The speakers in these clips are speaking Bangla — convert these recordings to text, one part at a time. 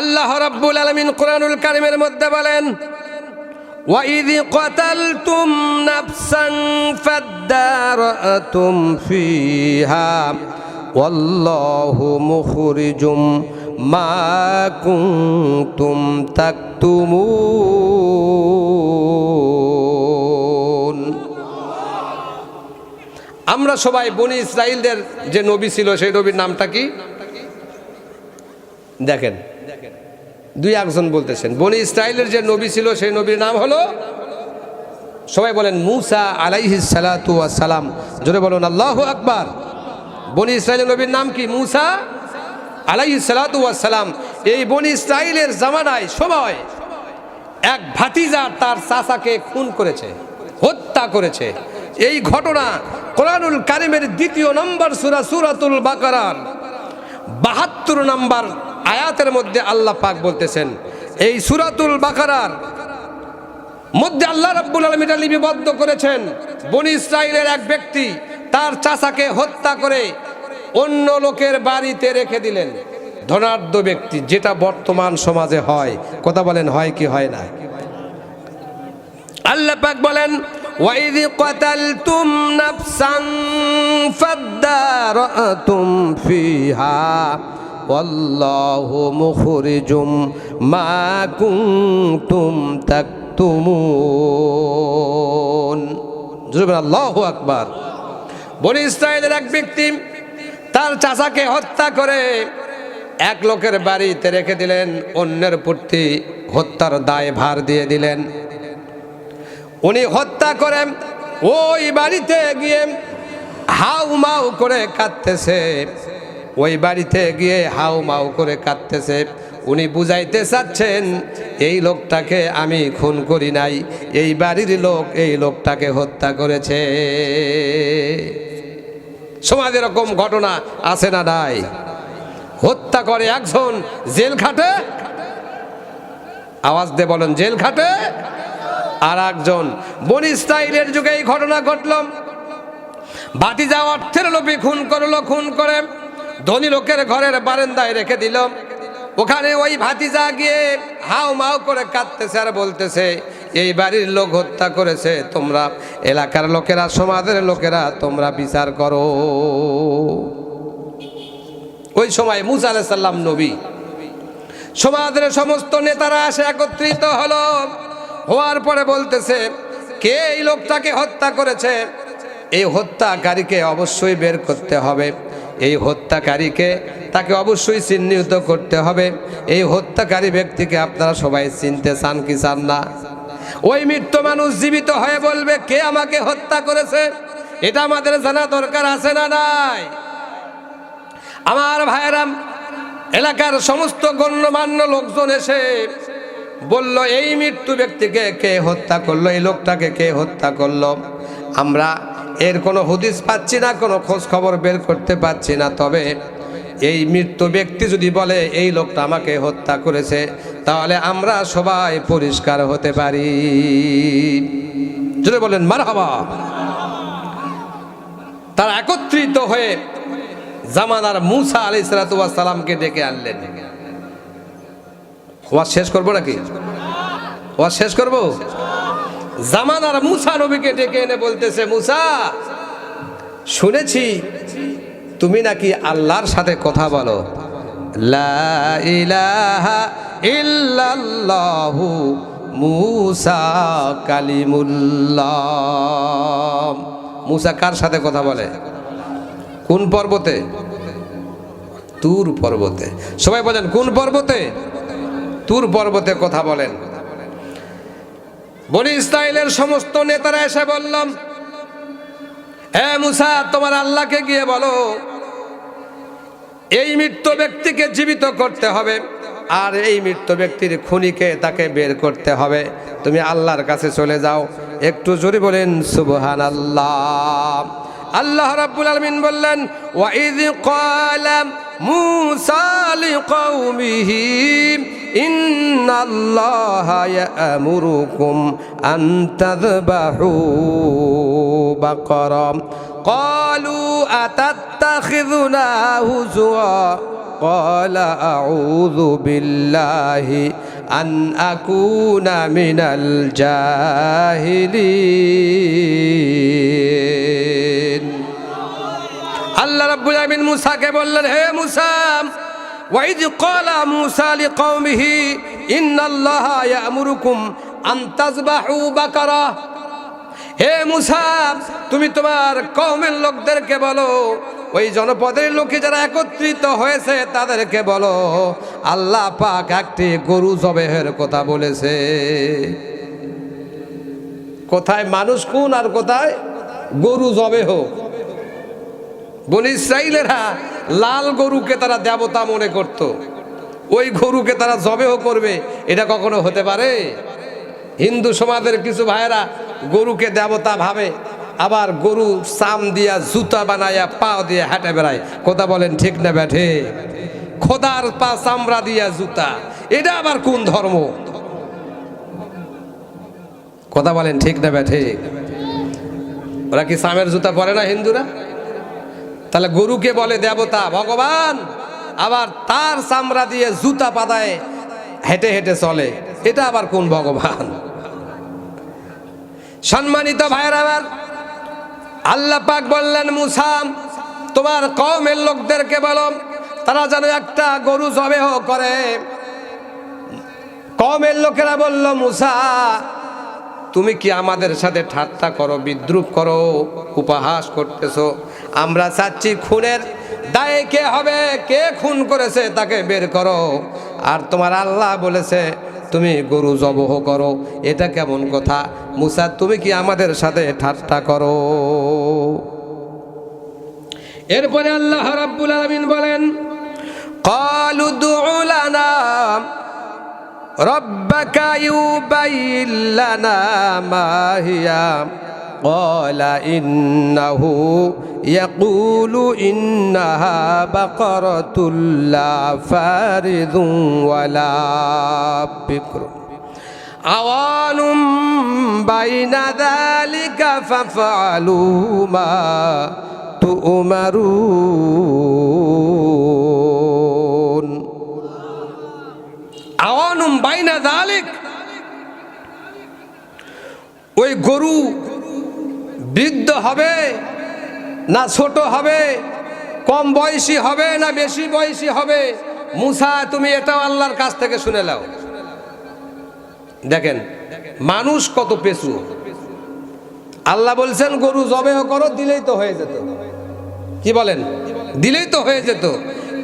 আল্লাহ রাব্বুল আলামিন কোরআনুল কারিমের মধ্যে বলেন وإذ قتلتم نفسا فادارأتم فيها والله مخرج ما كنتم تكتمون আমরা সবাই বনি ইসরায়েলদের যে নবী ছিল সেই নবীর নামটা কি দেখেন দুই একজন বলতেছেন, বনি ইসরায়েলের যে নবী ছিল, সেই নবীর নাম হলো? সবাই বলেন, মুসা আলাইহি সালাতু সালাম। জোরে বলুন, আল্লাহ আকবার। বনি ইসরায়েলের নবীর নাম কি? মুসা আলাইহি সালাতু সালাম। এই বনি ইসরায়েলের জামানায় সময় এক ভাতিজা তার চাচাকে খুন করেছে, হত্যা করেছে। এই ঘটনা কোরআনুল কারিমের দ্বিতীয় নম্বর সুরা সুরাতুল বাকারার বাহাত্তর নম্বর আয়াতের মধ্যে আল্লাহ পাক বলতেছেন এই সুরাতুল বাকারার মধ্যে আল্লাহ রাব্বুল আলম এটা লিপিবদ্ধ করেছেন বনি ইসরায়েলের এক ব্যক্তি তার চাচাকে হত্যা করে অন্য লোকের বাড়িতে রেখে দিলেন ধনাঢ্য ব্যক্তি যেটা বর্তমান সমাজে হয় কথা বলেন হয় কি হয় না আল্লাহ পাক বলেন وَإِذْ قَتَلْتُمْ نَفْسًا فَادَّارَأْتُمْ فِيهَا وَاللَّهُ مُخْرِجٌ مَا كُنْتُمْ تَكْتُمُونَ জুরবেন আল্লাহু আকবার বনি ইসরায়েলের এক ব্যক্তি তার চাচাকে হত্যা করে এক লোকের বাড়িতে রেখে দিলেন অন্যের প্রতি হত্যার দায় ভার দিয়ে দিলেন উনি হত্যা করে ওই বাড়িতে গিয়ে হাউ মাউ করে কাঁদতেছে ওই বাড়িতে গিয়ে হাউ মাউ করে কাঁদতেছে। উনি বুঝাইতে চাচ্ছেন, এই লোকটাকে আমি খুন করি নাই, এই বাড়ির লোক এই লোকটাকে হত্যা করেছে। সমাজ এরকম ঘটনা আছে না নাই? হত্যা করে একজন জেল খাটে আওয়াজ দিয়ে বলেন জেল খাটে আর একজন, বন ইসরায়েলের যুগে এই ঘটনা ঘটল। ভাতিজা অর্থের লোভে খুন করল, খুন করে ধনী লোকের ঘরের বারান্দায় রেখে দিল। ওখানে ওই ভাতিজা গিয়ে হাও মাও করে কাঁদতেছে আর বলতেছে, এই বাড়ির লোক হত্যা করেছে, তোমরা এলাকার লোকেরা, সমাজের লোকেরা, তোমরা বিচার করো। ওই সময় মুসা আলাইসাল্লাম নবী, সমাজের সমস্ত নেতারা আসে একত্রিত হলো। হওয়ার পরে বলতেছে, কে এই লোকটাকে হত্যা করেছে? এই হত্যাকারীকে অবশ্যই বের করতে হবে। এই হত্যাকারীকে তাকে অবশ্যই চিহ্নিত করতে হবে। এই হত্যাকারী ব্যক্তিকে আপনারা সবাই চিনতে চান কি চান না? ওই মৃত্যু মানুষ জীবিত হয়ে বলবে, কে আমাকে হত্যা করেছে? এটা আমাদের জানা দরকার আছে না নাই? আমার ভাইয়েরাম এলাকার সমস্ত গণ্যমান্য লোকজন এসে বলল, এই মৃত্যু ব্যক্তিকে কে হত্যা করল? এই লোকটাকে কে হত্যা করল? আমরা এর কোনো হুদিস পাচ্ছি না, কোনো খোঁজ খবর বের করতে পারছি না। তবে এই মৃত্যু ব্যক্তি যদি বলে, এই লোকটা আমাকে হত্যা করেছে, তাহলে আমরা সবাই পরিষ্কার হতে পারি। যদি বলেন মার হবা তারা একত্রিত হয়ে জামানার মুসা আলি সালাতামকে ডেকে আনলেন। ওয়াজ শেষ করব নাকি? ওয়াজ শেষ করব? জামানার মুসা নবীকে ডেকে এনে বলতেছে, মুসা, শুনেছি তুমি নাকি আল্লাহর সাথে কথা বলো। মুসা কার সাথে কথা বলে? কোন পর্বতে? তুর পর্বতে। সবাই বলেন, কোন পর্বতে? তুর পর্বতে কথা বলেন। বনি ইসরায়েলের সমস্ত নেতারা এসে বললাম হ্যাঁ মুসা, তোমার আল্লাহকে গিয়ে বলো, এই মৃত্যু ব্যক্তিকে জীবিত করতে হবে আর এই মৃত্যু ব্যক্তির খুনিকে তাকে বের করতে হবে। তুমি আল্লাহর কাছে চলে যাও। একটু জোরে বলেন সুবহান আল্লাহ আল্লাহ রাব্বুল আলামিন বললেন ওয়াইদ ক্বালা মূসা লিকওমিহি। ইন্নাল্লাহা ইয়ামুরুকুম আন তাযবাহু বাকারা قالوا أتتخذنا هزوا قال أعوذ بالله أن أكون من الجاهلين আল্লাহ রাব্বুল আলামিন মুসাকে বললেন হে মুসা ওয়াইদ ক্বালা মুসা লিকওমিহি, ইন্নাল্লাহা ইয়ামুরুকুম আন তাযবাহু বাকারা। হে মুসা, তুমি তোমার কওমের লোকদেরকে বলো, ওই জনপদের লোকে যারা একত্রিত হয়েছে তাদেরকে বলো, আল্লাহ পাক একটি গরু জবেহের কথা বলেছে। কোথায় মানুষ কোন আর কোথায়? গরু জবে হোক বন ইসরাইলেরা লাল গরুকে তারা দেবতা মনে করত। ওই গরুকে তারা জবেহ করবে, এটা কখনো হতে পারে? হিন্দু সমাজের কিছু ভাইয়েরা গরুকে দেবতা ভাবে, আবার গরু চাম দিয়া, জুতা বানাইয়া, পা দিয়ে হাঁটে বেড়ায়। কথা বলেন ঠিক না ব্যাঠে? খোদার পা চামড়া দিয়া জুতা, এটা আবার কোন ধর্ম? কথা বলেন ঠিক না ব্যাঠে? ওরা কি সামের জুতা পরে না হিন্দুরা? তাহলে গরুকে বলে, দেবতা, ভগবান, আবার তার চামড়া দিয়ে জুতা পাতায় হেঁটে হেঁটে চলে। এটা আবার কোন ভগবান? সম্মানিত ভাইয়ের আমার আল্লাহ পাক বললেন মুসাম তোমার কমের লোকদেরকে বলো, তারা যেন একটা গরু জবেহ করে। কমের লোকেরা বলল, মুসা, তুমি কি আমাদের সাথে ঠাট্টা করো, বিদ্রুপ করো, উপহাস করতেছো? আমরা চাচ্ছি খুনের দায়ে কে হবে কে খুন করেছে তাকে বের করো আর তোমার আল্লাহ বলেছে তুমি গরু জবহ করো এটা কেমন কথা মুসা তুমি কি আমাদের সাথে ঠাট্টা করো এরপরে আল্লাহ রাব্বুল আলামিন বলেন قالوا ادع لنا ربك يبين لنا ما هي قال إنه يقول إنها بقرة لا فارض ولا بكر عوان بين ذلك فافعلوا ما تؤمرون আওয়ানুম বাইনা দালিক ওই গরু বৃদ্ধ হবে না ছোট হবে? কম বয়সী হবে না বেশি বয়সী হবে? মুসা, তুমি এটাও আল্লাহর কাছ থেকে শুনে নাও। দেখেন, মানুষ কত পেছু আল্লাহ বলছেন, গরু জবেহ করো, দিলেই তো হয়ে যেত। কি বলেন? দিলেই তো হয়ে যেত।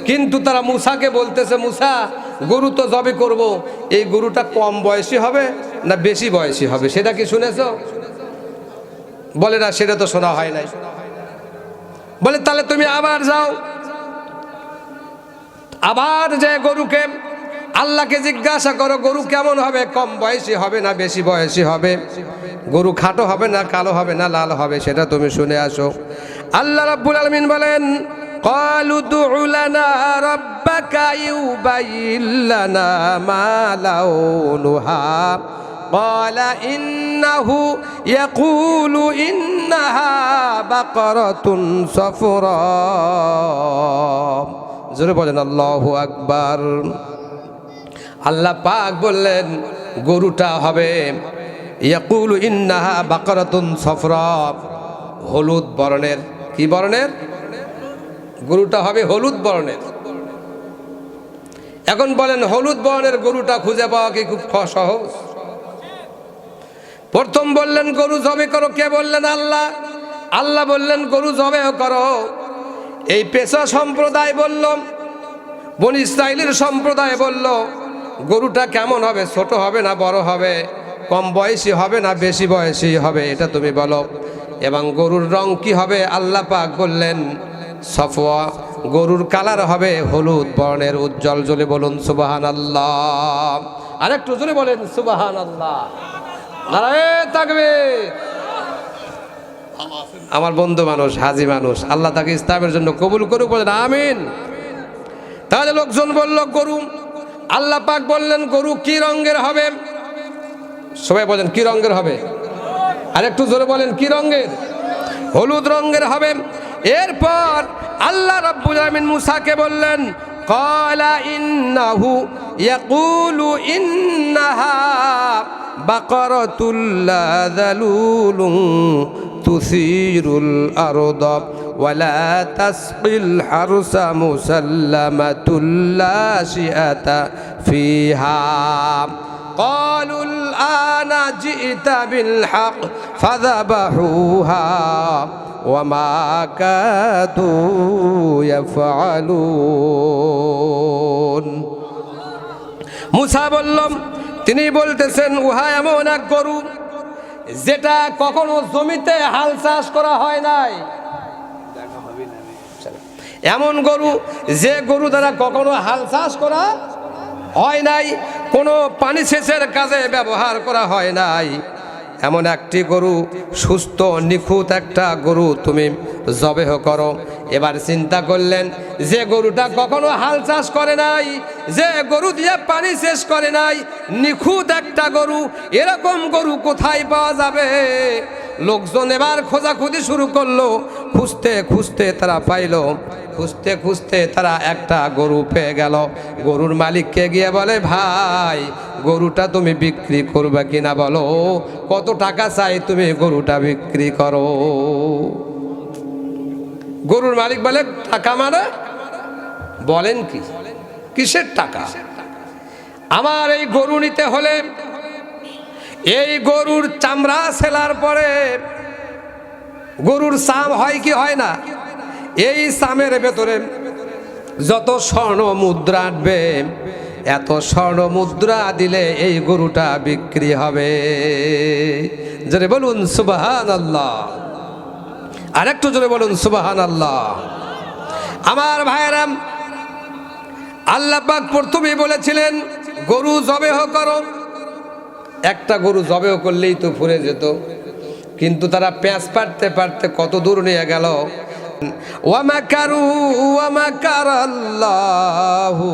কিন্তু তারা মুসাকে বলতেছে, মুসা, গরু তো জবে করব। এই গরুটা কম বয়সী হবে না বেশি বয়সী হবে? সেটা কি শুনেছ? বলে না সেটা তো শোনা হয় নাই বলে তাহলে তুমি আবার যাও আবার যে গরুকে আল্লাহকে জিজ্ঞাসা করো গরু কেমন হবে কম বয়সী হবে না বেশি বয়সী হবে গরু খাটো হবে না কালো হবে না লাল হবে সেটা তুমি শুনে আসো আল্লাহ রাব্বুল আলামিন বলেন قالوا ادع لنا ربك يبين لنا ما لونها قال إنه يقول إنها بقرة صفراء জোরে বলেন আল্লাহু আকবার আল্লাহ পাক বললেন গরুটা হবে ইয়াকুল ইন্নাহা বাকরাতুন সফরা হলুদ বর্ণের কি বর্ণের গরুটা হবে হলুদ বর্ণের এখন বলেন হলুদ বর্ণের গরুটা খুঁজে পাওয়া কি খুব খ- সহজ প্রথম বললেন, গরু জবে করো। কে বললেন? আল্লাহ। আল্লাহ বললেন, গরু জবে করো। এই পেশা সম্প্রদায় বলল, বন ইসরায়েলের সম্প্রদায় বলল, গরুটা কেমন হবে? ছোট হবে না বড় হবে? কম বয়সী হবে না বেশি বয়সী হবে? এটা তুমি বলো। এবং গরুর রং কি হবে? আল্লাহ পাক বললেন, সফওয়া, গরুর কালার হবে হলুদ, বর্ণের উজ্জ্বল। জলে বলুন সুবাহান আল্লাহ আরেকটু জোরে বলেন সুবাহান আল্লাহ আমার বন্ধু মানুষ, হাজি মানুষ, আল্লাহ তাকে ইসলামের জন্য কবুল করুক বলেন, আমিন। তাহলে লোকজন বলল, গরু, আল্লাহ পাক বললেন, গরু কি রঙের হবে? সবাই বলেন, কি রঙের হবে? আর একটু জোরে বলেন, কি রঙের? হলুদ রঙের হবে। এরপর আল্লাহ রাব্বুল আলামিন মুসাকে বললেন قال إنه يقول إنها بقرة لا ذلول تثير الأرض ولا تسقي الحرث مسلمة لا شئة فيها قالوا الآن جئت بالحق فذبحوها وما كادوا يفعلون মুসা বললাম তিনি বলতেছেন উহা এমন এক গরু যেটা কখনো জমিতে হাল চাষ করা হয় নাই এমন গরু যে গরু দ্বারা কখনো হাল চাষ করা হয় নাই কোনো পানি সেচের কাজে ব্যবহার করা হয় নাই এমন একটি গরু, সুস্থ, নিখুঁত একটা গরু তুমি জবেহ করো। এবার চিন্তা করলেন, যে গরুটা কখনো হাল চাষ করে নাই, যে গরু দিয়ে পানি শেষ করে নাই, নিখুঁত একটা গরু, এরকম গরু কোথায় পাওয়া যাবে? লোকজন এবার খোঁজাখুঁজি শুরু করল, খুঁজতে খুঁজতে তারা পাইলো খুঁজতে খুঁজতে তারা একটা গরু পেয়ে গেল। গরুর মালিককে গিয়ে বলে, ভাই, গরুটা তুমি বিক্রি করবে কিনা বলো? কত টাকা চাই তুমি গরুটা বিক্রি করো? গরুর মালিক বলে, টাকা মানে? বলেন কি? কিসের টাকা? আমার এই গরু নিতে হলে এই গরুর চামড়া সেলার পরে গরুর সাম হয় কি হয় না? এই সামের ভেতরে যত স্বর্ণ মুদ্রা আনবে এত স্বর্ণ মুদ্রা দিলে এই গরুটা বিক্রি হবে। জোরে বলুন সুবাহান আল্লাহ আরেকটু জোরে বলুন সুবাহান আল্লাহ আমার ভাইয়েরাম আল্লাহ পাক প্রথমেই বলেছিলেন, গরু জবেহ করো। একটা গরু জবেহ করলেই তো ফুরে যেত। কিন্তু তারা প্যাঁচ পারতে পারতে কত দূর নিয়ে গেল আল্লাহু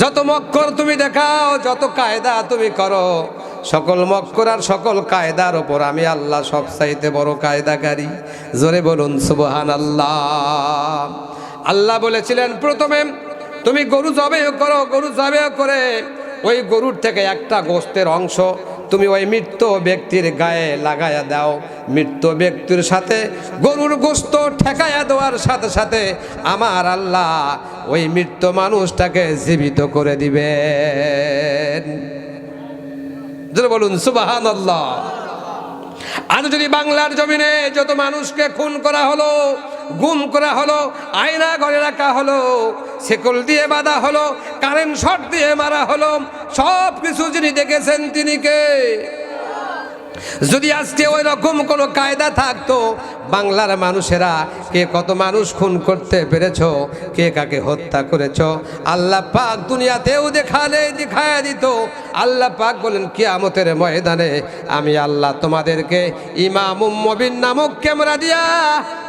যত মক্কর তুমি দেখাও, যত কায়দা তুমি করো, সকল মক্কর আর সকল কায়দার ওপর আমি আল্লাহ সব চাইতে বড় কায়দাকারী। জোরে বলুন সুবহান আল্লাহ আল্লাহ বলেছিলেন, প্রথমে তুমি গরু জবে করো, গরু জবে করে ওই গরুর থেকে একটা গোস্তের অংশ তুমি ওই মৃত্যু ব্যক্তির গায়ে লাগাইয়া দাও। মৃত্যু ব্যক্তির সাথে গরুর গোস্ত ঠেকাইয়া দেওয়ার সাথে সাথে আমার আল্লাহ ওই মৃত্যু মানুষটাকে জীবিত করে দিবেন। বলুন সুবাহান আল্লাহ আজ যদি বাংলার জমিনে যত মানুষকে খুন করা হলো, গুম করা হলো, আয়না ঘরে রাখা হলো সেকল দিয়ে বাঁধা হলো, কারেন্ট শট দিয়ে মারা হলো, সব কিছু যিনি দেখেছেন তিনি কে? যদি আজকে ওই রকম কোনো কায়দা থাকতো বাংলার মানুষেরা, কে কত মানুষ খুন করতে পেরেছ, কে কাকে হত্যা করেছ। আল্লাহ পাক দুনিয়াতেও দেখালে দেখায় দিত। আল্লাহ পাক বলেন, কিয়ামতের ময়দানে আমি আল্লাহ তোমাদেরকে ইমাম মবিন নামক ক্যামেরা দিয়া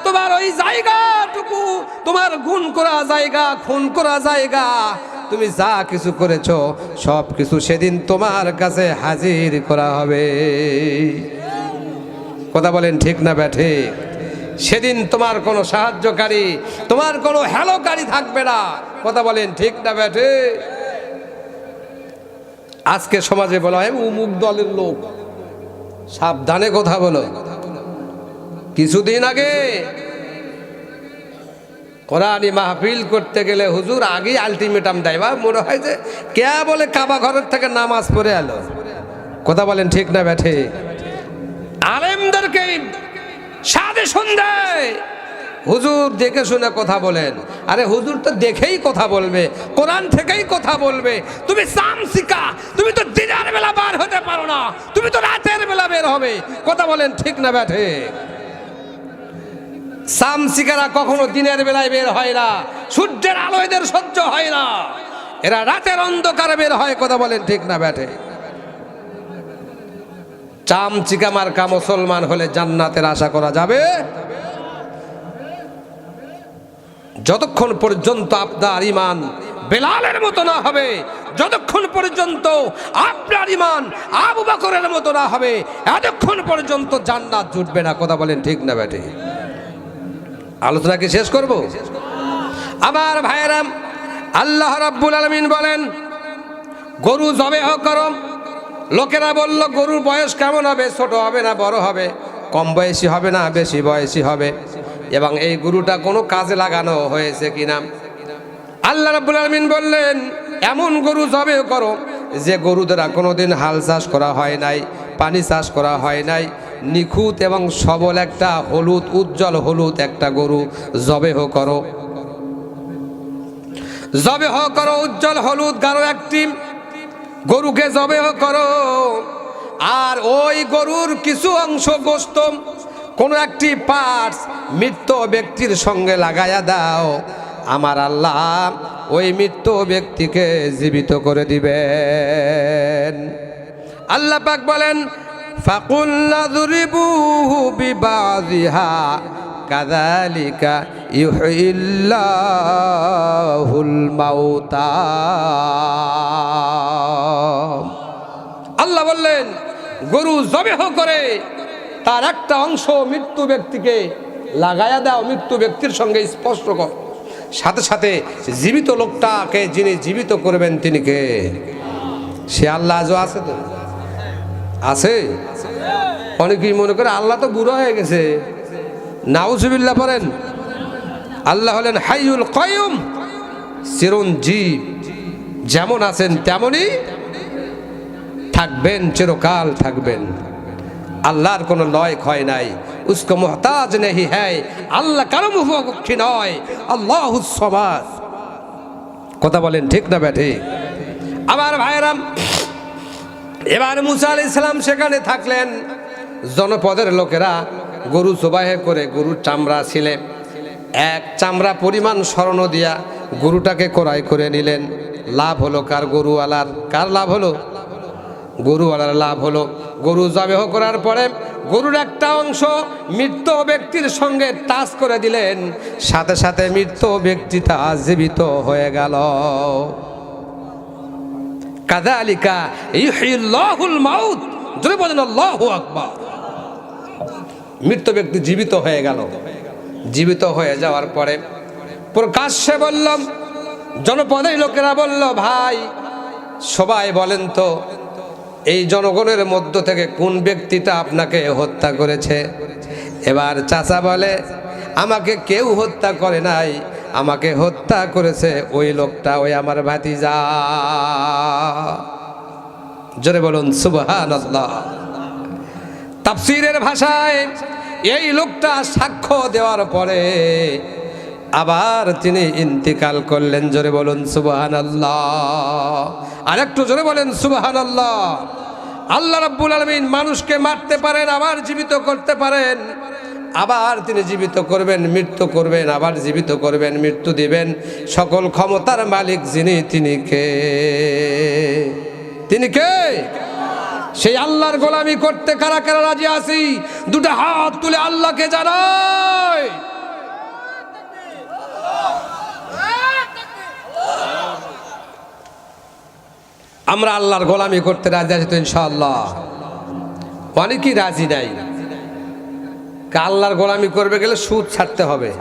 তোমার ওই জায়গাটুকু, তোমার গুণ করা জায়গা, খুন করা জায়গা, তুমি যা কিছু করেছ, সব কিছু সেদিন তোমার কাছে হাজির করা হবে। কথা বলেন ঠিক না ব্যাঠে সেদিন তোমার কোনো সাহায্যকারী, তোমার কোনো হ্যালোকারী থাকবে না। কথা বলেন ঠিক না ব্যাটে আজকে সমাজে বলা হয় উমুক দলের লোক। সাবধানে কথা বলো। কিছুদিন আগে কোরআনি মাহফিল করতে গেলে হুজুর আগেই আলটিমেটাম দেয়। বা মনে হয় যে কে বলে কাবা ঘরের থেকে নামাজ পড়ে এলো? কথা বলেন ঠিক না ব্যাঠে? আলেমদেরকে সাজেশন সন্ধ্যায় হুজুর দেখে শুনে কথা বলেন। আরে হুজুর তো দেখেই কথা বলবে, কোরআন থেকেই কথা বলবে। তুমি সামসিকা তুমি তো দিনের বেলা বার হতে পারো না, তুমি তো রাতের বেলা বের হবে। কথা বলেন ঠিক না ব্যাঠে? সামসিকারা কখনো দিনের বেলায় বের হয় না, সূর্যের আলো এদের সহ্য হয় না। এরা রাতের অন্ধকারে বের হয়, কথা বলেন ঠিক না ব্যাটে চামচিকা মার্কা মুসলমান হলে জান্নাতের আশা করা যাবে? যতক্ষণ পর্যন্ত আপনার ইমান বেলালের মতো না হবে, যতক্ষণ পর্যন্ত আপনার ইমান আবু বকরের মতো না হবে, এতক্ষণ পর্যন্ত জান্নাত জুটবে না। কথা বলেন ঠিক না ব্যাটে? আলোচনা কি শেষ করব? আমার ভাইয়েরাম আল্লাহ রাব্বুল আলমিন বলেন, গরু জবেহ করো লোকেরা বলল, গরুর বয়স কেমন হবে? ছোট হবে না, বড় হবে? কম বয়সী হবে না, বেশি বয়সী হবে? এবং এই গরুটা কোনো কাজে লাগানো হয়েছে কিনা আল্লাহ রাব্বুল আলমিন বললেন, এমন গরু জবে করো, যে গরু দ্বারা কোনোদিন হাল চাষ করা হয় নাই, পানি চাষ করা হয় নাই। নিখুঁত এবং সবল একটা হলুদ, উজ্জ্বল হলুদ একটা গরু জবেহ করো। জবেহ করো, উজ্জ্বল হলুদ গাঢ় একটি গরুকে জবেহ করো। আর ওই গরুর কিছু অংশ গোস্ত কোনো একটি পার্টস মৃত ব্যক্তির সঙ্গে লাগাইয়া দাও। আমার আল্লাহ ওই মৃত ব্যক্তিকে জীবিত করে দিবেন। আল্লাহ পাক বলেন, ফাকুল্লা দুরিবুহু বিবাজিহা। কাদালিকা ইউহিল্লাহুল মাউতা। আল্লাহ বললেন, গরু জবেহ করে, তার একটা অংশ মৃত্যু ব্যক্তিকে লাগায়া দাও, মৃত্যু ব্যক্তির সঙ্গে স্পষ্ট কর। সাথে সাথে জীবিত লোকটাকে যিনি জীবিত করবেন, তিনি কে? সে আল্লাহ আজও আছে তো? আছে? অনেকেই মনে করে আল্লাহ তো বুড়ো হয়ে গেছে। নাউজুবিল্লাহ পড়েন আল্লাহ হলেন হাইউল কয়ুম চিরঞ্জীব। যেমন আছেন তেমনই থাকবেন, চিরকাল থাকবেন। আল্লাহর কোনো লয় ক্ষয় নাই। উসকো মোহতাজ নেহি হ্যায়। আল্লাহ কারও মুখী নয়। আল্লাহ সমাজ কথা বলেন ঠিক না ব্যাঠে? আমার ভাইরাম এবার মুসা আলি ইসলাম সেখানে থাকলেন। জনপদের লোকেরা গরু জবাহে করে গরুর চামড়া ছিলে। এক চামড়া পরিমাণ স্মরণ দিয়া গরুটাকে ক্রয় করে নিলেন। লাভ হলো কার গরুওয়ালার? কার লাভ হলো? গরুওয়ালার লাভ হলো। গরু জবেহ করার পরে গরুর একটা অংশ মৃত ব্যক্তির সঙ্গে টাচ করে দিলেন। সাথে সাথে মৃত ব্যক্তিটা জীবিত হয়ে গেল। কাদালিকা ইউহিল্লাহুল মাউত। জোরে বলেন আকবার। মৃত ব্যক্তি জীবিত হয়ে গেল। জীবিত হয়ে যাওয়ার পরে প্রকাশ্যে বললাম জনপদের লোকেরা বলল, ভাই, সবাই বলেন তো, এই জনগণের মধ্য থেকে কোন ব্যক্তিটা আপনাকে হত্যা করেছে? এবার চাচা বলে, আমাকে কেউ হত্যা করে নাই, আমাকে হত্যা করেছে ওই লোকটা, ওই আমার ভাতিজা। জোরে বলুন সুবহান তাফসিরের ভাষায় এই লোকটা সাক্ষ্য দেওয়ার পরে আবার তিনি ইন্তিকাল করলেন। জোরে বলুন সুবহান আর একটু জোরে বলেন সুবহান আল্লাহ রাব্বুল আলমিন মানুষকে মারতে পারেন, আবার জীবিত করতে পারেন। আবার তিনি জীবিত করবেন, মৃত্যু করবেন, আবার জীবিত করবেন, মৃত্যু দিবেন। সকল ক্ষমতার মালিক যিনি, তিনি কে? তিনি কে? সেই আল্লাহর গোলামি করতে কারা কারা রাজি আছি? দুটো হাত তুলে আল্লাহকে জানায় আমরা আল্লাহর গোলামি করতে রাজি আছি তো ইনশাআল্লাহ। অনেকেই রাজি নাই। আল্লাহর গোলামি করবে গেলে সুদ ছাড়তে হবে।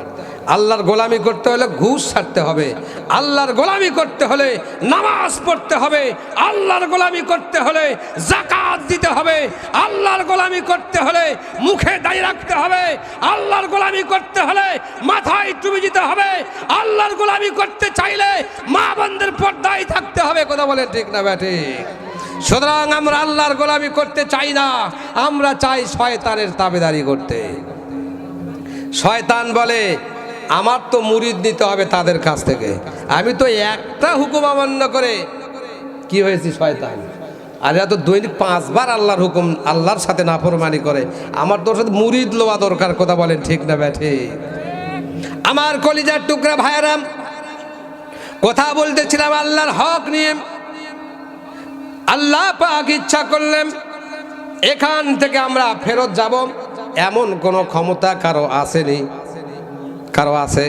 আল্লাহর গোলামি করতে হলে ঘুষ ছাড়তে হবে। আল্লাহর গোলামি করতে হলে নামাজ পড়তে হবে। আল্লাহর গোলামি করতে হলে জাকাত দিতে হবে। আল্লাহর গোলামি করতে হলে মুখে দাঁড়িয়ে রাখতে হবে। আল্লাহর গোলামি করতে হলে মাথায় টুপি দিতে হবে। আল্লাহর গোলামি করতে চাইলে মা বন্ধের পর্দায় থাকতে হবে। কথা বলে ঠিক না ব্যাটে সুতরাং আমরা আল্লাহর গোলামি করতে চাই না। আমরা চাই শয়তানের তাবেদারি করতে। শয়তান বলে আমার তো মুরিদ নিতে হবে তাদের কাছ থেকে। আমি তো একটা হুকুম অমান্য করে কি হয়েছি শয়তান? আর এরা তো দৈনিক পাঁচবার আল্লাহর হুকুম, আল্লাহর সাথে নাফরমানি করে। আমার তোর সাথে মুরিদ লোয়া দরকার, কথা বলেন ঠিক না ব্যাঠে আমার কলিজার টুকরা ভাইয়ারাম কথা বলতেছিলাম আল্লাহর হক নিয়ে। আল্লাহ পাক ইচ্ছা করলেন এখান থেকে আমরা ফেরত যাব। এমন কোনো ক্ষমতা কারও আসেনি। কারও আছে?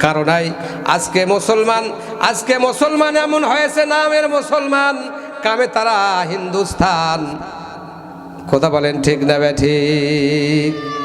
কারও নাই? আজকে মুসলমান আজকে মুসলমান এমন হয়েছে নামের মুসলমান, কামে তারা হিন্দুস্থান। কথা বলেন ঠিক না ঠিক?